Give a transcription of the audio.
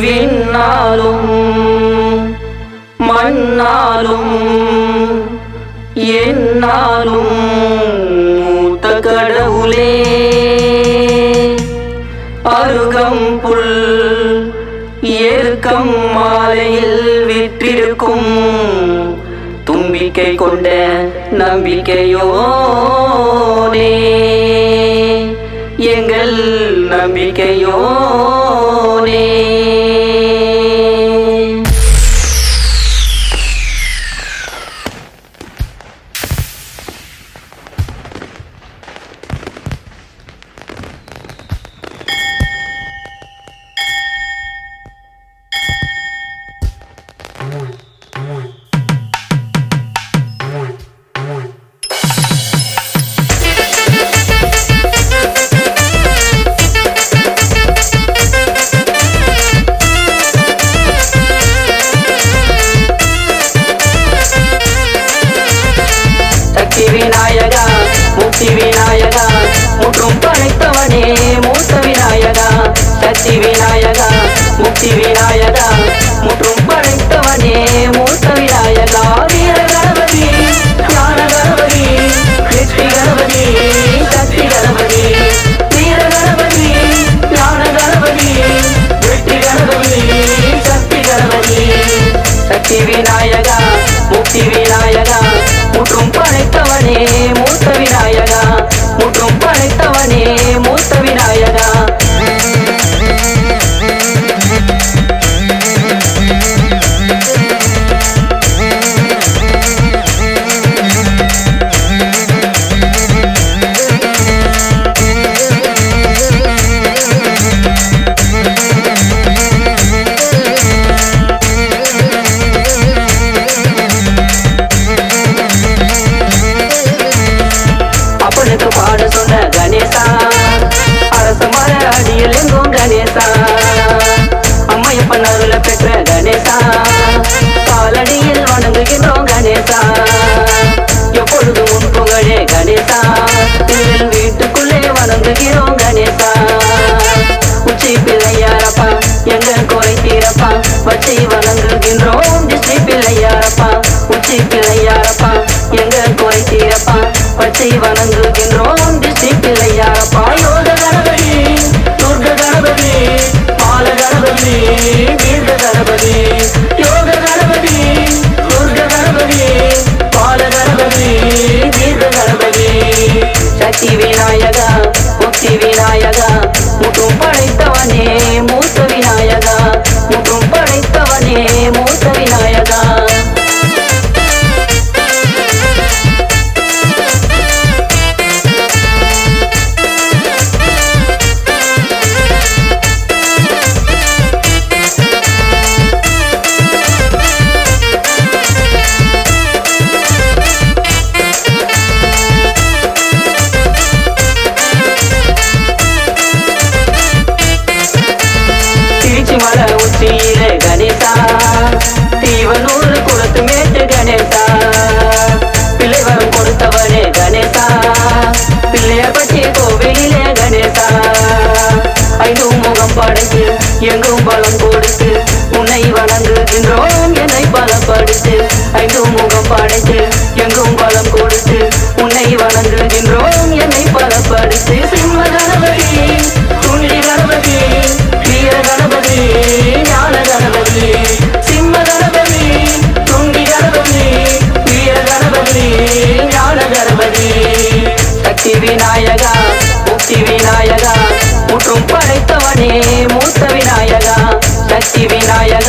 விண்ணாலும் மண்ணாலும் என்னாலும் மூத்த கடவுளே. அருகம் புல் ஏற்கம் மாலையில் விற்றிருக்கும் தும்பிக்கை கொண்ட நம்பிக்கையோனே. எங்கள் நம்பிக்கையோனே. விநாயகா முக்தி விநாயகா முற்றும் படைத்தவனே ముక్తి వినాయక ముక్తి వినాయక కుటుంబ கணேசா. எப்பொழுதும் உன் புகழே கணேசா. எங்கள் வீட்டுக்குள்ளே வணங்குகிறோம் கணேசா. உச்சி பிள்ளையாரப்பா எங்கள் குறை தீரப்பா. வச்சி வணங்குகின்றோம் திசை பிள்ளையாரப்பா. உச்சி பிள்ளையாரப்பா எங்கள் குறை தீரப்பா. வச்சி வணங்குகின்றோம் திசை ಊಟು ಮಾಡಿದ್ದವನೇ ಮೂಸ உலகம் படைத்து எங்கும் பலம் கொடுத்து உன்னை வணங்குகின்றோம் என்னை பலப்படுத்து ஐந்து முகம் படைத்து எங்கும் பலம் கொடு Even all